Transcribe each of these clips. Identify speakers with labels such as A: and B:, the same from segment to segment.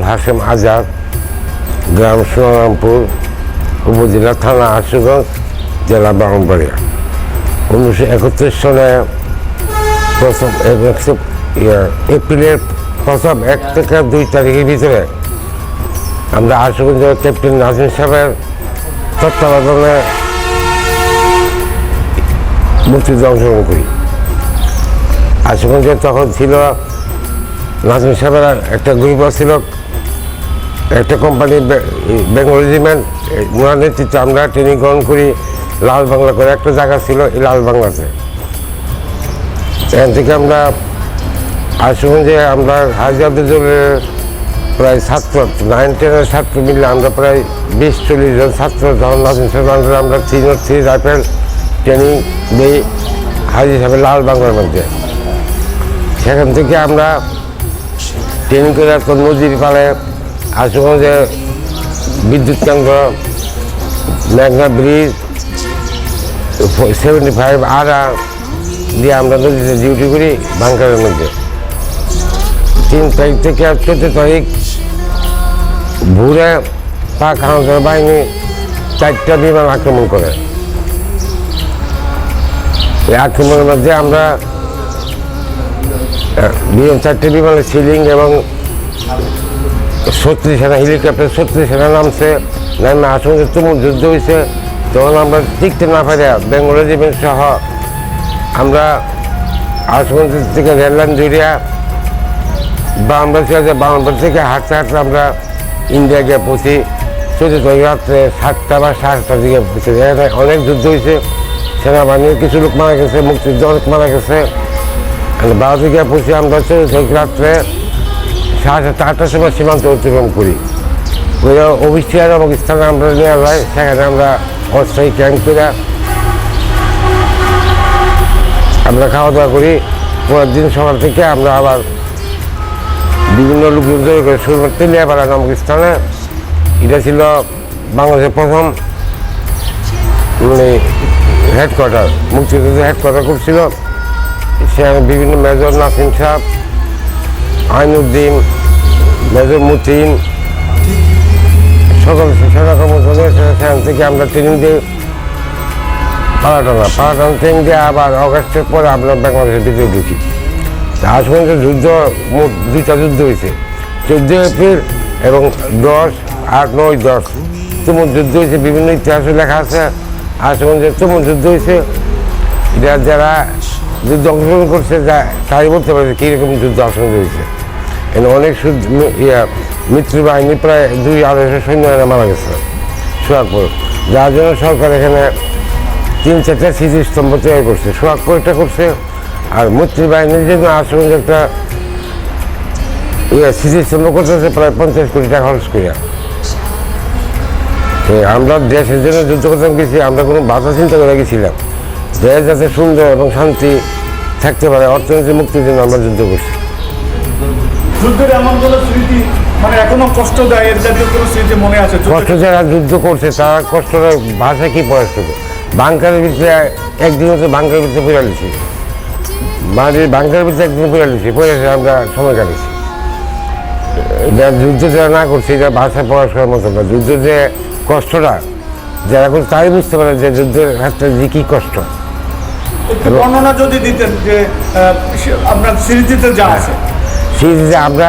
A: আবুল হাসেম আজাদ গ্রাম সোনারামপুর উপজেলা থানা আশুগঞ্জ জেলা ব্রাহ্মণবাড়িয়া উনিশশো একত্রিশ সালে প্রথম ইয়ে, এপ্রিলের প্রথম এক থেকে দুই তারিখের ভিতরে আমরা আশুগঞ্জের ক্যাপ্টেন নাজিম সাহেবের তত্ত্বাবধানে মুক্তিযুদ্ধে অংশগ্রহণ করি। আশুগঞ্জে তখন ছিল নাজিম সাহেবের একটা গ্রুপ ছিল একটা কোম্পানি বেঙ্গল রেজিমেন্ট ওনার নেতৃত্বে আমরা ট্রেনিং গ্রহণ করি, লাল বাংলা করে একটা জায়গা ছিল, এই লাল বাংলাতে। এখান থেকে আমরা আশুগঞ্জে আমরা হাজি প্রায় ছাত্র নাইন টেনের ছাত্র মিলে আমরা প্রায় বিশ, চল্লিশ জন ছাত্র সাহেব আমরা three not three rifle training দিই হাজি সাহেবের লাল বাংলার মধ্যে। সেখান থেকে আমরা ট্রেনিং করে তো নদীর পাড়ে আশুগঞ্জে বিদ্যুৎ কেন্দ্র, মেঘনা ব্রিজ সেভেন্টি ফাইভ আড়া দিয়ে আমরা নদীতে ডিউটি করি বাংকারের মধ্যে। তিন তারিখ থেকে চোদ্দ তারিখ ভোরে পাক হানাদার বাহিনী চারটা বিমান আক্রমণ করে। এই আক্রমণের মধ্যে আমরা বিমান চারটে বিমানের সিলিং এবং ছত্রিশ সেনা হেলিকপ্টার ছত্রিশ সেনা নামছে নামে আসামে তুমুল যুদ্ধ হয়েছে। তখন আমরা টিকতে না পারে বেঙ্গল রেজিমেন্ট সহ। আমরা আসামগঞ্জ থেকে রেললাইন জড়িয়া বাউন্ডার থেকে বাউন্ডার থেকে হাঁটতে হাঁটতে আমরা ইন্ডিয়া গিয়ে পৌঁছি। চৌদ্দ তারিখ রাত্রে সাতটা বা সাতটার দিকে পৌঁছে এখানে অনেক যুদ্ধ হয়েছে। সেনাবাহিনীর কিছু লোক মারা গেছে, মুক্তিযুদ্ধ অনেক মারা গেছে। বারো থেকে পৌঁছে আমরা চৌদ্দ তারিখ রাত্রে সাড়ে আটটার সময় সীমান্ত অতিক্রম করি। ওই অফিসিয়াল নামক স্থানে আমরা নিয়ে যাই সেখানে আমরা অস্থায়ী ক্যাম্প করে আমরা খাওয়া দাওয়া করি। পরের দিন সকাল থেকে আমরা আবার বিভিন্ন লোকজন তৈরি করে শুরু করতে তেলিয়াপাড়া নামক স্থানে। এটা ছিল বাংলাদেশের প্রথম মানে হেডকোয়ার্টার মুক্তিযুদ্ধের হেডকোয়ার্টার করছিল সেখানে বিভিন্ন মেজর নাসিম সাহ আইনুদ্দিন মেজর মতিন। সকল কর্মচারী সেখান থেকে আমরা ট্রেনিং দিই পালাটানা পালাটানা ট্রেনিং দিয়ে আবার অগাস্টের পরে আমরা বাংলাদেশের ভিতরে ঢুকি আজ পর্যন্ত যুদ্ধ মোট দুইটা যুদ্ধ হয়েছে চোদ্দ এপ্রিল এবং দশ, আট, নয়, দশ। তুমুল যুদ্ধ হয়েছে, বিভিন্ন ইতিহাসে লেখা আছে, আজ পর্যন্ত তুমুল যুদ্ধ হয়েছে। যারা যুদ্ধ অংশগ্রহণ করছে তাই বলতে পারে কীরকম যুদ্ধ অংশগ্রহণ হয়েছে। অনেক ইয়া, মিত্র বাহিনী প্রায় দুই আড়াইশো সৈন্যরা মারা গেছে সোহাগপুর। যার জন্য সরকার এখানে তিন চারটা স্মৃতিস্তম্ভ তৈরি করছে। সোহাগপুর একটা করছে, আর মৈত্রী বাহিনীর জন্য আসলে একটা ইয়ে স্মৃতিস্তম্ভ করতেছে, প্রায় পঞ্চাশ কোটি টাকা খরচ করিয়া। আমরা দেশের জন্য যুদ্ধ করতে গেছি, আমরা কোনো বাধা চিন্তা করে গেছিলাম। দেশ যাতে সুন্দর এবং শান্তি থাকতে পারে অর্থনৈতিক মুক্তির জন্য আমরা যুদ্ধ করছি।
B: যুদ্ধের এমন কোনো স্মৃতি মানে এখনও কষ্ট দেয় এর জাতীয় কোনো স্মৃতি মনে আছে?
A: কষ্ট যারা যুদ্ধ করছে তারা কষ্টটা ভাষা কি প্রয়াস করবে? বাংকারের ভিতরে একদিন হচ্ছে বাংকারের ভিতরে পড়ে লিছি বাড়ির বাংকারের ভিতরে একদিন পড়ে লিছি পড়ে এসে আমরা সময় কাটাচ্ছি এটা যুদ্ধ যারা না করছে এটা ভাষা প্রকাশ করার মতো না। যুদ্ধ যে কষ্টটা যারা করছে তাই বুঝতে পারে যে যুদ্ধের হাতটা যে কী কষ্ট।
B: বর্ণনা যদি দিতেন যে আপনার স্মৃতিতে যা আছে।
A: যে আমরা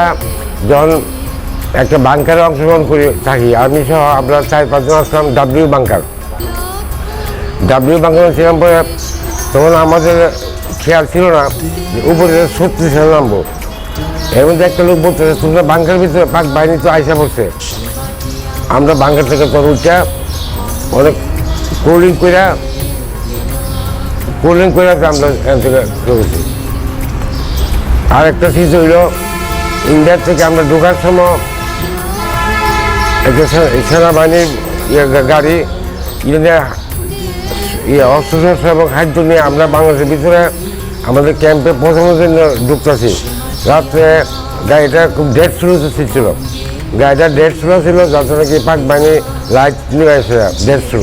A: যখন একটা বাংকারে অংশগ্রহণ করে, থাকি, আমি সহ আমরা চার পাঁচজন আসলাম ডাব্লিউ বাংকার। ডাব্লিউ বাংকার ছিলাম পরে তখন আমাদের খেয়াল ছিল না উপরে সত্যি ছিল নামবো। এর মধ্যে একটা লোক বলতে তোমরা বাংকার ভিতরে পাক বাহিনী তো আইসা পড়ছে। আমরা বাংকার থেকে তখন উঠা অনেক কোল্ডিং করে কোল্ডিং করে আমরা এখান থেকে করেছি আর একটা চিজ হইল ইন্ডিয়ার থেকে আমরা ঢোকার সময় একটা সেনাবাহিনীর ইয়ে গাড়ি ইয়ে নিয়ে ইয়ে অস্ত্র শস্ত্র এবং খাদ্য নিয়ে আমরা বাংলাদেশের ভিতরে আমাদের ক্যাম্পে পৌঁছানোর জন্য ঢুকতেছি। রাত্রে গাড়িটা খুব ডেড স্লো ছিল। গাড়িটা ডেড স্লো ছিল যাতে নাকি পাক বাহিনী লাইট নিয়ে আসে ডেড স্লো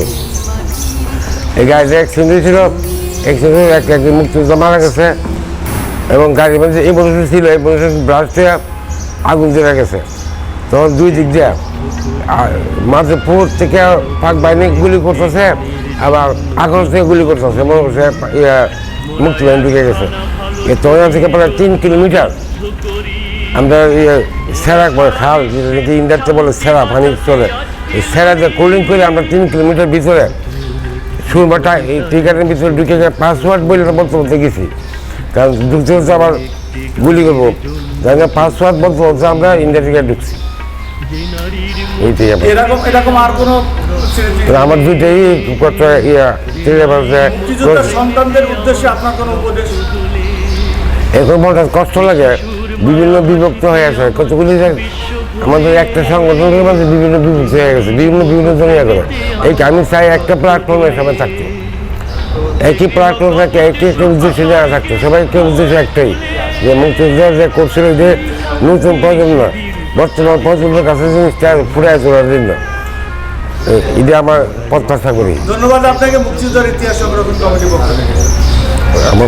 A: এই গাড়িটা অ্যাক্সিডেন্ট হয়েছিল অ্যাক্সিডেন্ট এক একজন মুক্তিযোদ্ধা মারা গেছে। এবং গাড়ির মধ্যে এই মানুষ ছিল, এই মানুষের ব্রাশ থেকে আগুন জ্বলে গেছে। তখন দুই দিক দিয়ে মাঝে পুর থেকে পাক বাহিনী গুলি করতেছে, আবার আগর থেকে গুলি করতেছে, মনে করছে মুক্তি বাহিনী ঢুকে গেছে। তখন থেকে প্রায় তিন কিলোমিটার আমরা ইয়ে সেরা করে খাল, যেটা নাকি বলে সেরা, পানি চলে। এই সেরা যে কুলিং করে আমরা তিন কিলোমিটার ভিতরে সুরমাটা এই টিকাটের ভিতরে ঢুকে গিয়ে পাসওয়ার্ড বলে বলতে বলতে গেছি। কারণ ঢুকতে হচ্ছে আবার গুলি করব। তাই পাসওয়ার্ড বলতে বলতে আমরা ইন্ডিয়া থেকে ঢুকছি। এইটাই আমার দুইটাই কত ইয়া চিনে পারছে
B: মুক্তিযোদ্ধার সন্তানদের উদ্দেশ্যে আপনার কোনো উপদেশ?
A: এখন কষ্ট লাগে বিভিন্ন বিভক্ত হয়ে আছে কতগুলি আমাদের একটা সংগঠনের মধ্যে বিভিন্ন বিভক্ত হয়ে গেছে বিভিন্ন বিভিন্ন জনিয়া করে। এই আমি চাই একটা প্ল্যাটফর্মে সবাই থাকতো। একই প্রাক্তন থাকে একই কেউ উদ্দেশ্যে যারা থাকতো। সবাই একটা উদ্দেশ্য একটাই। যে মুক্তিযোদ্ধারা যে করছিল যে নতুন প্রজন্ম বর্তমান প্রজন্মের কাছে জিনিসটা ফুটে তোলার জন্য। এটা আমার প্রত্যাশা করি।
B: ধন্যবাদ আপনাকে মুক্তিযোদ্ধার ইতিহাস সংরক্ষণ কমিটি পক্ষ থেকে।
A: আমার